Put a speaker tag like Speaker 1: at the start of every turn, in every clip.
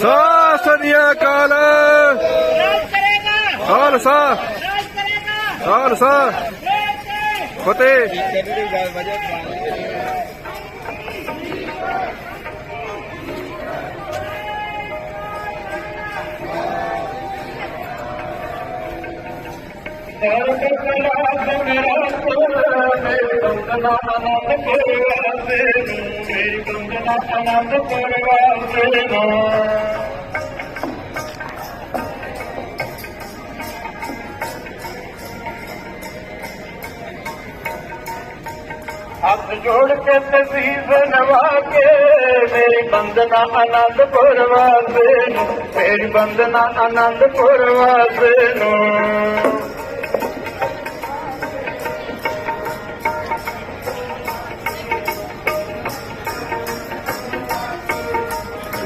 Speaker 1: ਸਤਿ ਸ੍ਰੀ ਅਕਾਲ
Speaker 2: ਰਾਜ ਕਰੇਗਾ
Speaker 1: ਖਾਲਸਾ
Speaker 2: ਰਾਜ ਕਰੇਗਾ
Speaker 1: ਖਾਲਸਾ
Speaker 2: ਪ੍ਰੇਮ ਤੇ
Speaker 3: ਹੱਥ ਜੋੜ ਕੇ ਤਸੀਸ ਨਵਾ ਕੇ, ਮੇਰੀ ਬੰਦਨਾ ਆਨੰਦਪੁਰ ਵਾਸੇ ਨੂੰ, ਮੇਰੀ ਬੰਦਨਾ ਆਨੰਦਪੁਰ ਵਾਸੇ ਨੂੰ।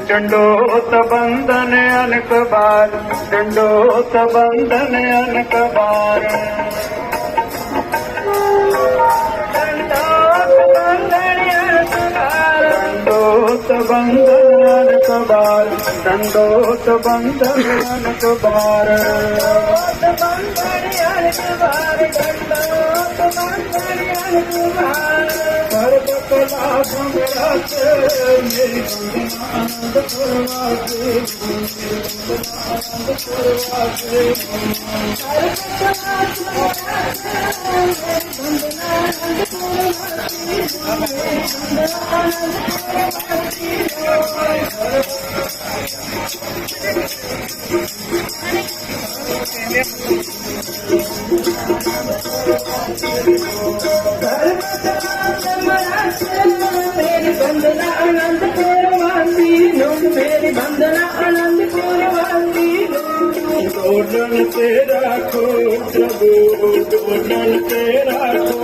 Speaker 3: ਡੰਡੋਤ ਬੰਦਨ ਅਨਕਬਾਰ ਡੰਡੋਤ ਬੰਦਨ ਅਨਕਬਾਰ ਸੰਦੋਤ ਬੰਧਨ ਕਬਾਰ ਸੰਦੋਤ ਬੰਧਨ ਕਬਾਰ ਸੰਦੋਤ ਬੰਧਨ ਕਬਾਰ ਸੰਦੋਤ ਬੰਧਨ ਕਬਾਰ ਸਰਬ ਕਲਾ ਸੰਗਤ
Speaker 4: ਮੇਰੀ
Speaker 3: ਗੁਰਨਾਨੰਦ ਕਰਵਾਜੇ ਗੁਰਨਾਨੰਦ ਕਰਵਾਜੇ
Speaker 4: ਸਰਬ ਕਲਾ ਸੰਗਤ ਮੇਰੀ Don't let it go,
Speaker 3: don't let
Speaker 4: it go.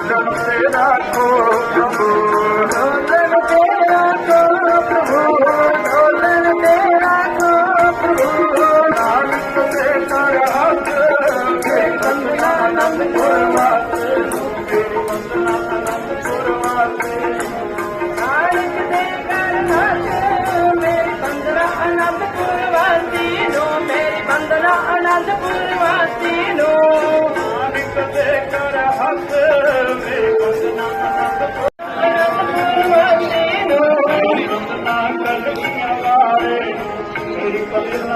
Speaker 3: ਡੋਲਣ ਤੇ ਰੱਖੋ ਪ੍ਰਭੂ
Speaker 4: ਢੋਲਣ ਤੇ ਰੱਖੋ ਪ੍ਰਭੂ ਢੋਲਣ ਤੇ ਰੱਖੋ ਪ੍ਰਭੂ
Speaker 3: ਨਾਨਕ ਦੇ ਕਰ ਹੱਥ ਮੇਰੀ ਬੰਦਨਾ ਆਨੰਦਪੁਰ ਵਾਸੇ ਮੇਰੀ ਬੰਦਨਾ ਆਨੰਦਪੁਰ ਵਾਸੇ
Speaker 4: ਨਾਨਕ ਦੇ ਘਰ ਨਾਚ ਮੇਰੀ ਬੰਦਨਾ ਅਨੰਦਪੁਰ ਵਾਸੀ ਨੂੰ ਮੇਰੀ ਬੰਦਨਾ ਅਨੰਦਪੁਰ ਵਾਸੀ ਨੂੰ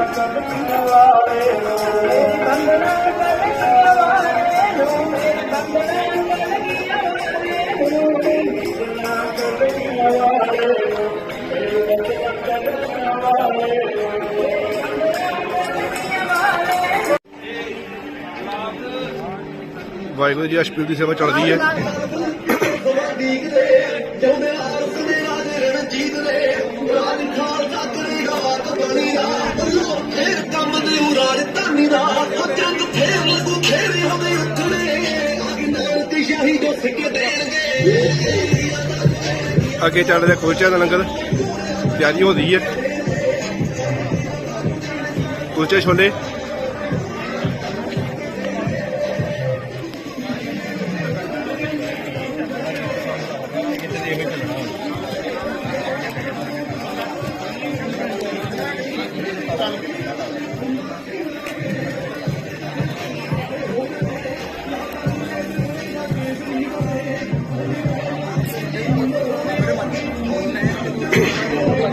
Speaker 3: ਬੰਦਨਾ ਕਲਗੀਆਂ ਵਾਲੇ ਮੇਰੀ ਬੰਦਨਾ ਕਲਗੀਆਂ ਵਾਲੇ
Speaker 4: ਨੂੰ ਮੇਰੀ ਬੰਦਨਾ ਕਲਗੀਆਂ ਵਾਲੇ ਨੂੰ
Speaker 3: ਬੰਦਨਾ ਕਲਗੀਆਂ ਵਾਲੇ ਮੇਰੀ
Speaker 1: ਵਾਹਿਗੁਰੂ ਜੀ ਅਸ਼ਪੀਲ ਦੀ ਸੇਵਾ ਚੱਲਦੀ ਹੈ। ਅੱਗੇ ਚੱਲ ਰਿਹਾ ਕੁਲਚਿਆਂ ਦਾ ਲੰਗਰ। ਤਿਆਰੀ ਹੋ ਰਹੀ ਹੈ। ਕੁਲਚੇ ਛੋਲੇ।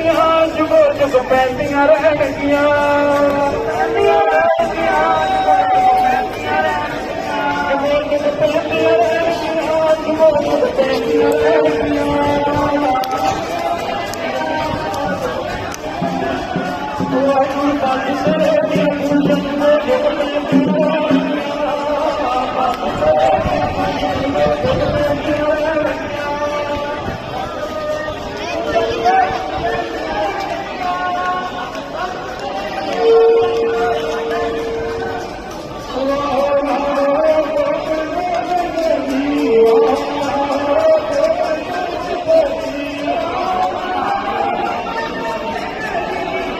Speaker 3: ਪੈਂਦੀਆਂ ਰਹਿਣਗੀਆਂ ਪੈਂਦੀਆਂ ਰਹਿਣਗੀਆਂ ਜੁਗੋ ਜੁਗ ਪੈਂਦੀਆਂ ਰਹਿਣਗੀਆਂ ਜੁਗੋ ਜੁਗ ਪੈਂਦੀਆਂ ਰਹਿਣਗੀਆਂ ਵਾਹਿਗੁਰੂ ਪੰਜ ਸਰੇ